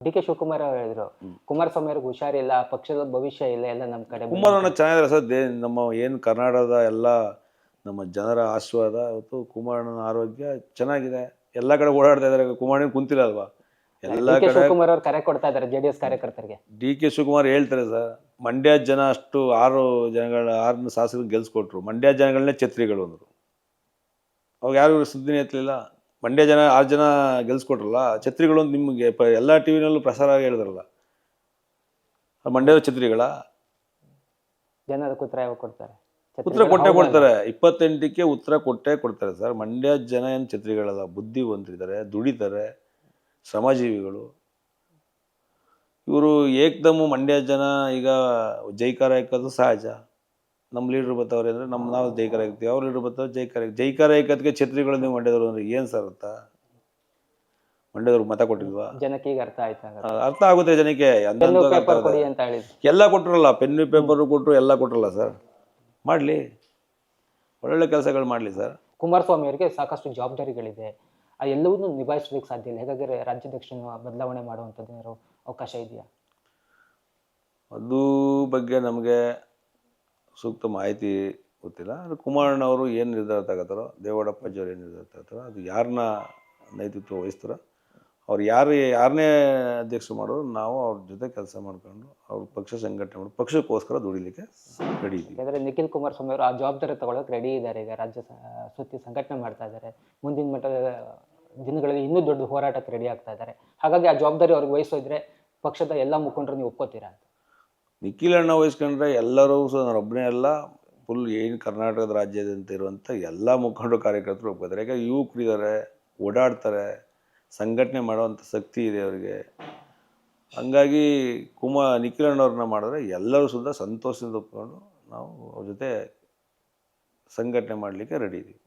D K Shivakumar ಅವರು ಹೇಳಿದ್ರು ಕುಮಾರಸ್ವಾಮಿ ಅವ್ರಿಗೆ ಹುಷಾರಿಲ್ಲ ಪಕ್ಷದ ಭವಿಷ್ಯ ಇಲ್ಲ ಎಲ್ಲ ನಮ್ಮ ಕಡೆ ಕುಮಾರಣ್ಣ ಚೆನ್ನಾಗಿದ್ದಾರೆ ಸರ್ ದೇ ನಮ್ಮ ಏನು ಕರ್ನಾಟಕದ ಎಲ್ಲ ನಮ್ಮ ಜನರ ಆಶೀರ್ವಾದ ಇವತ್ತು ಕುಮಾರಣ್ಣನ ಆರೋಗ್ಯ ಚೆನ್ನಾಗಿದೆ. ಎಲ್ಲ ಕಡೆ ಓಡಾಡ್ತಾ ಇದ್ದಾರೆ ಕುಮಾರಣ್ಣ ಕುಂತಿಲ್ಲ ಅಲ್ವಾ? ಎಲ್ಲ ಡಿ ಕೆ ಕಡೆ ಶಿವಕುಮಾರ್ ಅವ್ರು ಕರೆ ಕೊಡ್ತಾ ಇದ್ದಾರೆ ಜೆಡಿಎಸ್ ಕಾರ್ಯಕರ್ತರಿಗೆ. ಡಿ ಕೆ ಶಿವಕುಮಾರ್ ಹೇಳ್ತಾರೆ ಸರ್ ಮಂಡ್ಯ ಜನ ಅಷ್ಟು ಆರು ಜನಗಳ ಆರು ಶಾಸಕರು ಗೆಲ್ಸ್ಕೊಟ್ರು. ಮಂಡ್ಯ ಜನಗಳನ್ನೇ ಛತ್ರಿಗಳು ಅಂದರು. ಅವಾಗ ಯಾರು ಸುದ್ದಿನೇ ಎತ್ತಲಿಲ್ಲ ಮಂಡ್ಯ ಜನ ಆರು ಜನ ಗೆಲ್ಸ್ಕೊಟ್ರಲ್ಲ ಛತ್ರಿಗಳು ನಿಮಗೆ ಪ ಎಲ್ಲ ಟಿ ವಿನಲ್ಲೂ ಪ್ರಸಾರ ಆಗಿ ಹೇಳಿದ್ರಲ್ಲ. ಮಂಡ್ಯದ ಛತ್ರಿಗಳ. ಜನ ಕುತ್ರ ಉತ್ತರ ಕೊಡ್ತಾರೆ? ಉತ್ತರ ಕೊಟ್ಟೆ ಕೊಡ್ತಾರೆ. ಇಪ್ಪತ್ತೆಂಟಕ್ಕೆ ಉತ್ತರ ಕೊಟ್ಟೆ ಕೊಡ್ತಾರೆ ಸರ್. ಮಂಡ್ಯ ಜನ ಏನು ಛತ್ರಿಗಳಲ್ಲ ಬುದ್ಧಿವಂತರಿದ್ದಾರೆ ದುಡಿತಾರೆ ಶ್ರಮಜೀವಿಗಳು. ಇವರು ಏಕ್ದಮ್ ಮಂಡ್ಯ ಜನ ಈಗ ಜೈಕಾರ ಹಾಕೋದು ಸಹಜ. ನಮ್ಮ ಲೀಡ್ರ್ ಬರ್ತಾವ್ರೆ ಅಂದರೆ ನಮ್ಮ ನಾವು ಜೈಕಾರ ಆಗ್ತೀವಿ. ಅವ್ರ ಲೀಡ್ರ್ ಬರ್ತಾವೆ ಜೈಕಾರ ಜೈಕಾರ ಏಕತ್ಗೆ ಛತ್ರಿಗಳು ನೀವು ಮಂಡ್ಯದವ್ರು ಅಂದ್ರೆ ಏನು ಸರ್ ಅರ್ಥ? ಮಂಡ್ಯದವ್ರಿಗೆ ಮತ ಕೊಟ್ಟಿಲ್ವಾ? ಜನಕ್ಕೆ ಈಗ ಅರ್ಥ ಆಯ್ತು ಅರ್ಥ ಆಗುತ್ತೆ ಜನಕ್ಕೆ. ಎಲ್ಲ ಕೊಟ್ರಲ್ಲ ಪೆನ್ನು ಪೇಪರು ಕೊಟ್ಟರು ಎಲ್ಲ ಕೊಟ್ಟರಲ್ಲ ಸರ್? ಮಾಡಲಿ. ಒಳ್ಳೊಳ್ಳೆ ಕೆಲಸಗಳು ಮಾಡಲಿ ಸರ್. ಕುಮಾರಸ್ವಾಮಿ ಅವರಿಗೆ ಸಾಕಷ್ಟು ಜವಾಬ್ದಾರಿಗಳಿದೆ. ಆ ಎಲ್ಲವನ್ನೂ ನಿಭಾಯಿಸಲಿಕ್ಕೆ ಸಾಧ್ಯ ಇಲ್ಲ. ಹೇಗಾದರೆ ರಾಜ್ಯಾಧ್ಯಕ್ಷನ ಬದಲಾವಣೆ ಮಾಡುವಂಥದ್ದು ಅವಕಾಶ ಇದೆಯಾ? ಅದು ಬಗ್ಗೆ ನಮಗೆ ಸೂಕ್ತ ಮಾಹಿತಿ ಗೊತ್ತಿಲ್ಲ. ಆದರೆ ಕುಮಾರಣ್ಣವರು ಏನು ನಿರ್ಧಾರ ತಗೋತಾರೋ ದೇವಡಪ್ಪಾಜಿಯವ್ರು ಏನು ನಿರ್ಧಾರ ತಗೋತಾರೋ, ಅದು ಯಾರನ್ನ ನೈತೃತ್ವ ವಹಿಸ್ತಾರೋ, ಅವ್ರು ಯಾರು ಯಾರನ್ನೇ ಅಧ್ಯಕ್ಷರು ಮಾಡೋರು, ನಾವು ಅವ್ರ ಜೊತೆ ಕೆಲಸ ಮಾಡ್ಕೊಂಡು ಅವ್ರ ಪಕ್ಷ ಸಂಘಟನೆ ಮಾಡಿ, ಪಕ್ಷಕ್ಕೋಸ್ಕರ ದುಡಿಲಿಕ್ಕೆ ರೆಡಿ ಇದ್ದೀವಿ. ನಿಖಿಲ್ ಕುಮಾರಸ್ವಾಮಿ ಅವರು ಆ ಜವಾಬ್ದಾರಿ ತಗೊಳ್ಳೋಕೆ ರೆಡಿ ಇದ್ದಾರೆ. ಈಗ ರಾಜ್ಯ ಸುತ್ತಿ ಸಂಘಟನೆ ಮಾಡ್ತಾ ಇದ್ದಾರೆ. ಮುಂದಿನ ಮಟ್ಟದ ದಿನಗಳಲ್ಲಿ ಇನ್ನೂ ದೊಡ್ಡ ಹೋರಾಟಕ್ಕೆ ರೆಡಿ ಆಗ್ತಾ ಇದ್ದಾರೆ. ಹಾಗಾಗಿ ಆ ಜವಾಬ್ದಾರಿ ಅವ್ರಿಗೆ ವಹಿಸೋದ್ರೆ ಪಕ್ಷದ ಎಲ್ಲ ಮುಖಂಡರು ನೀವು ಒಪ್ಕೋತೀರಾ ಅಂತ. ನಿಖಿಲ್ ಅಣ್ಣ ವಹಿಸ್ಕೊಂಡ್ರೆ ಎಲ್ಲರೂ ಸಹ ನಾನೊಬ್ಬನೇ ಅಲ್ಲ ಫುಲ್ ಏನು ಕರ್ನಾಟಕದ ರಾಜ್ಯದಂತ ಇರುವಂಥ ಎಲ್ಲ ಮುಖಂಡರು ಕಾರ್ಯಕರ್ತರು ಒಪ್ಕೋತಾರೆ. ಯಾಕಂದರೆ ಯುವಕರಿದ್ದಾರೆ ಓಡಾಡ್ತಾರೆ, ಸಂಘಟನೆ ಮಾಡುವಂಥ ಶಕ್ತಿ ಇದೆ ಅವರಿಗೆ. ಹಂಗಾಗಿ ಕುಮಾರ್ ನಿಖಿಲ್ ಅಣ್ಣವ್ರನ್ನ ಮಾಡಿದ್ರೆ ಎಲ್ಲರೂ ಸುದ್ದ ಸಂತೋಷದಿಂದ ಒಪ್ಕೊಂಡು ನಾವು ಅವ್ರ ಜೊತೆ ಸಂಘಟನೆ ಮಾಡಲಿಕ್ಕೆ ರೆಡಿ ಇದ್ದೀವಿ